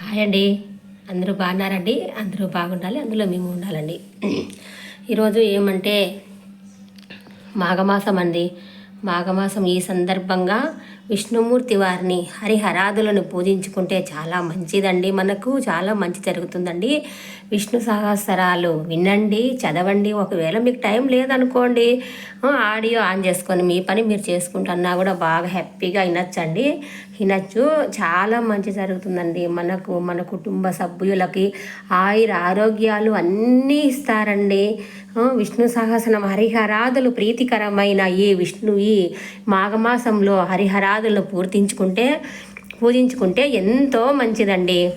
Hi అండి. అందరూ బాగున్నారండి? అందరూ బాగుండాలి అందులో మేము ఉండాలండి. ఈరోజు ఏమంటే మాఘమాసం అండి. మాఘమాసం ఈ సందర్భంగా విష్ణుమూర్తి వారిని హరిహరాదులను పూజించుకుంటే చాలా మంచిదండి. మనకు చాలా మంచి జరుగుతుందండి. విష్ణు సహస్రాలు వినండి చదవండి. ఒకవేళ మీకు టైం లేదనుకోండి ఆడియో ఆన్ చేసుకొని మీ పని మీరు చేసుకుంటున్నా కూడా బాగా హ్యాపీగా వినొచ్చండి. వినొచ్చు. చాలా మంచి జరుగుతుందండి. మనకు మన కుటుంబ సభ్యులకి ఆయుర ఆరోగ్యాలు అన్నీ ఇస్తారండి. విష్ణు సహసనం హరిహరాదులు ప్రీతికరమైన ఈ విష్ణువి ఈ మాఘమాసంలో హరిహరాదులను పూర్తించుకుంటే పూజించుకుంటే ఎంతో మంచిదండి.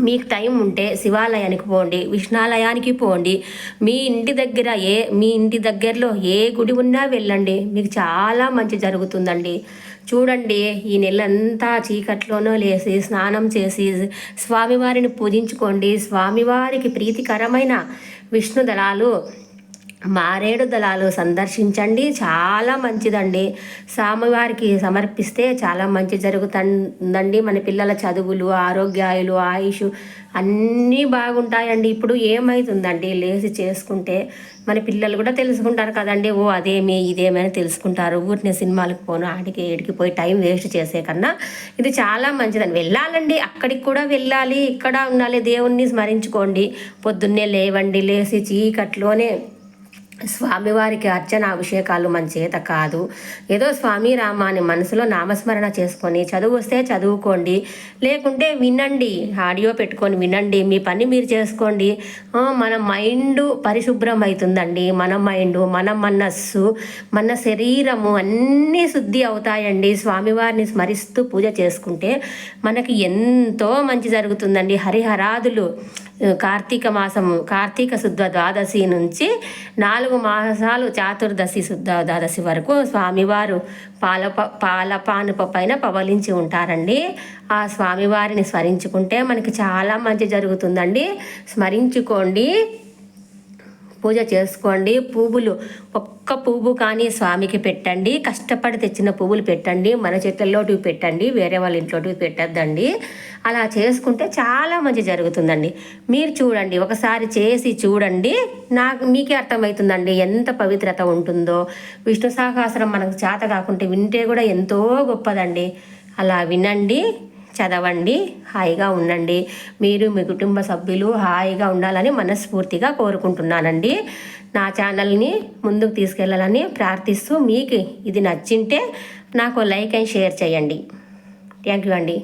మీకు టైం ఉంటే శివాలయానికి పోండి విష్ణాలయానికి పోండి. మీ ఇంటి దగ్గర ఏ మీ ఇంటి దగ్గరలో ఏ గుడి ఉన్నా వెళ్ళండి. మీకు చాలా మంచి జరుగుతుందండి. చూడండి ఈ నెలంతా చీకట్లోనో లేసి స్నానం చేసి స్వామివారిని పూజించుకోండి. స్వామివారికి ప్రీతికరమైన విష్ణు దళాలు మారేడు దళాలు సందర్శించండి. చాలా మంచిదండి. స్వామివారికి సమర్పిస్తే చాలా మంచి జరుగుతుందండి. మన పిల్లల చదువులు ఆరోగ్యాలు ఆయుష్ అన్నీ బాగుంటాయండి. ఇప్పుడు ఏమవుతుందండి లేచి చేసుకుంటే మన పిల్లలు కూడా తెలుసుకుంటారు కదండి. ఓ అదేమి ఇదేమి అని తెలుసుకుంటారు. ఊరిని సినిమాలకు పోను ఆడికి ఏడికి పోయి టైం వేస్ట్ చేసే కన్నా ఇది చాలా మంచిదండి. వెళ్ళాలండి. అక్కడికి కూడా వెళ్ళాలి. ఇక్కడ ఉండాలి. దేవుణ్ణి స్మరించుకోండి. పొద్దున్నే లేవండి. లేచి చీకట్లోనే స్వామివారికి అర్చన అభిషేకాలు మన చేత కాదు. ఏదో స్వామి రామ అని మనసులో నామస్మరణ చేసుకొని చదువు వస్తే చదువుకోండి. లేకుంటే వినండి. ఆడియో పెట్టుకొని వినండి. మీ పని మీరు చేసుకోండి. మన మైండ్ పరిశుభ్రం అవుతుందండి మన మైండ్ మన మనస్సు మన శరీరము అన్నీ శుద్ధి అవుతాయండి. స్వామివారిని స్మరిస్తూ పూజ చేసుకుంటే మనకి ఎంతో మంచి జరుగుతుందండి. హరిహరాదులు కార్తీక మాసము కార్తీక శుద్ధ ద్వాదశి నుంచి నాలుగు మాసాలు చాతుర్దశి శుద్ధ ద్వాదశి వరకు స్వామివారు పాలప పాలపానుప పైన పవలించి ఉంటారండి. ఆ స్వామివారిని స్మరించుకుంటే మనకి చాలా మంచి జరుగుతుందండి. స్మరించుకోండి. పూజ చేసుకోండి. పువ్వులు ఒక్క పువ్వు కానీ స్వామికి పెట్టండి. కష్టపడి తెచ్చిన పువ్వులు పెట్టండి. మన చెట్లలోటివి పెట్టండి. వేరే వాళ్ళ ఇంట్లోటివి పెట్టద్దండి. అలా చేసుకుంటే చాలా మంచి జరుగుతుందండి. మీరు చూడండి ఒకసారి చేసి చూడండి. నాకు మీకే అర్థమవుతుందండి ఎంత పవిత్రత ఉంటుందో. విష్ణు సహస్రం మనకు చేత కాకుంటే వింటే కూడా ఎంతో గొప్పదండి. అలా వినండి. చదవండి హాయిగా ఉండండి. మీరు మీ కుటుంబ సభ్యులు హాయిగా ఉండాలని మనస్ఫూర్తిగా కోరుకుంటున్నానండి. నా ఛానల్ని ముందుకు తీసుకెళ్ళాలని ప్రార్థిస్తూ మీకు ఇది నచ్చింటే నాకు లైక్ అండ్ షేర్ చేయండి. థ్యాంక్ యూ అండి.